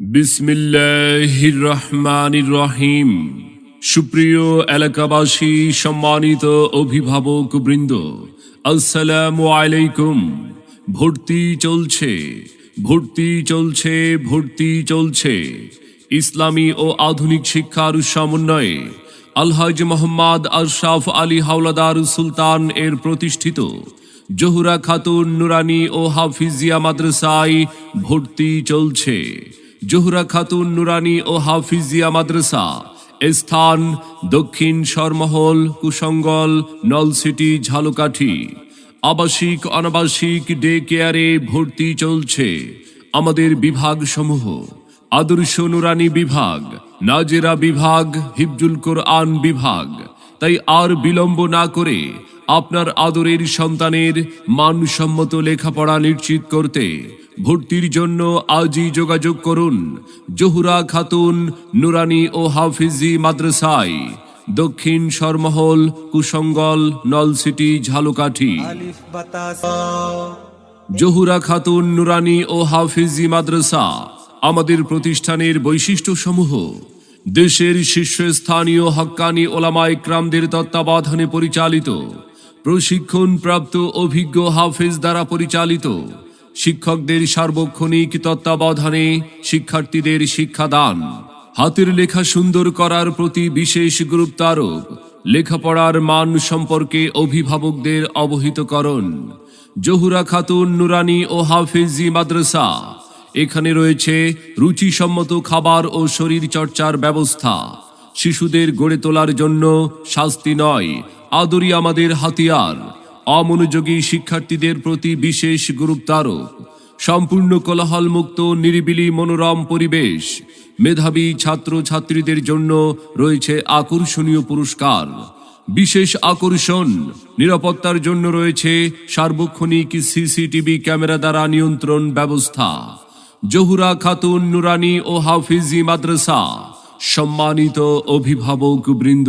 বিসমিল্লাহির রহমানির রহিম সুপ্রিয় এলাকাবাসী, সম্মানিত অভিভাবক বৃন্দ, আসসালামু আলাইকুম। ভর্তি চলছে ভর্তি চলছে ভর্তি চলছে। ইসলামী ও আধুনিক শিক্ষার সমন্বয়ে আলহাজ মোহাম্মদ আশরাফ আলী হাওলাদার সুলতান এর প্রতিষ্ঠিত জহুরা খাতুন নুরানি ও হাফিজিয়া মাদ্রাসায় ভর্তি চলছে। জহুরা খাতুন নুরানি ও হাফিজিয়া মাদ্রাসা স্থান দক্ষিণ সরমহল কুসঙ্গল নলসিটি ঝালকাঠি। আবাসিক, অনাবাসিক ডে কেয়ারে ভর্তি চলছে। আমাদের বিভাগ সমূহ আদর্শ নুরানি বিভাগ, নাজেরা বিভাগ, হিফজুল কোরআন বিভাগ। তাই আর বিলম্ব না করে আপনার আদরের সন্তানের মানসম্মত লেখাপড়া নিশ্চিত করতে ভর্তির জন্য আজই যোগাযোগ করুন। জহুরা খাতুন নুরানি ও হাফিজি মাদ্রাসায়। দক্ষিণ সরমহল কুসঙ্গল নলসিটি ঝালকাঠি। জহুরা খাতুন নুরানি ও হাফিজি মাদ্রাসা আমাদের প্রতিষ্ঠানের বৈশিষ্ট্যসমূহ। দেশের শীর্ষস্থানীয় হক্কানি ওলামা ইকরামদের তত্ত্বাবধানে পরিচালিত প্রশিক্ষণ প্রাপ্ত অভিজ্ঞ হাফেজ দ্বারা পরিচালিত শিক্ষকদের সার্বক্ষণিক তত্ত্বাবধানে শিক্ষার্থীদের শিক্ষাদান, হাতের লেখা সুন্দর করার প্রতি বিশেষ গুরুত্বারোপ, লেখাপড়ার মান সম্পর্কে অভিভাবকদের অবহিতকরণ। জহুরা খাতুন নুরানি ও হাফিজি মাদ্রাসা, এখানে রয়েছে রুচিসম্মত খাবার ও শরীর চর্চার ব্যবস্থা। শিশুদের গড়ে তোলার জন্য শাস্তি নয়, আদরই আমাদের হাতিয়ার। অমনোযোগী শিক্ষার্থীদের প্রতি বিশেষ গুরুত্বারোপ। সম্পূর্ণ কোলাহলমুক্ত, নিরিবিলি, মনোরম পরিবেশ। মেধাবী ছাত্র ছাত্রীদের জন্য রয়েছে আকর্ষণীয় পুরস্কার। বিশেষ আকর্ষণ, নিরাপত্তার জন্য রয়েছে সার্বক্ষণিক সিসিটিভি ক্যামেরা দ্বারা নিয়ন্ত্রণ ব্যবস্থা। জহুরা খাতুন নুরানি ও হাফিজি মাদ্রাসা, সম্মানিত অভিভাবক বৃন্দ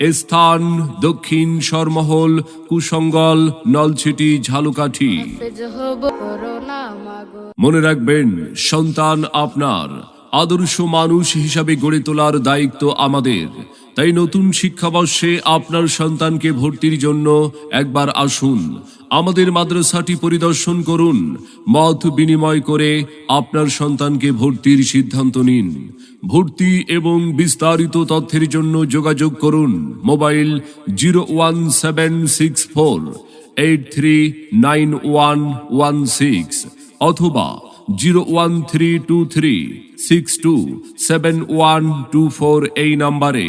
স্থান দক্ষিণ সরমহল কুসঙ্গল, নলছিটি, ঝালকাঠি। মনে রাখবেন, সন্তান আপনার, আদর্শ মানুষ হিসাবে গড়ে তোলার দায়িত্ব আমাদের। তাই নতুন শিক্ষাবর্ষে আপনার সন্তানকে ভর্তির জন্য একবার আসুন। আমাদের মাদ্রাসাটি পরিদর্শন করুন। মত বিনিময় করে আপনার সন্তানকে ভর্তির সিদ্ধান্ত নিন। ভর্তি এবং বিস্তারিত তথ্যের জন্য যোগাযোগ করুন। Mobile zero one seven six four, eight three nine one one six অথবা zero one three two three six two seven one two four এই নাম্বারে।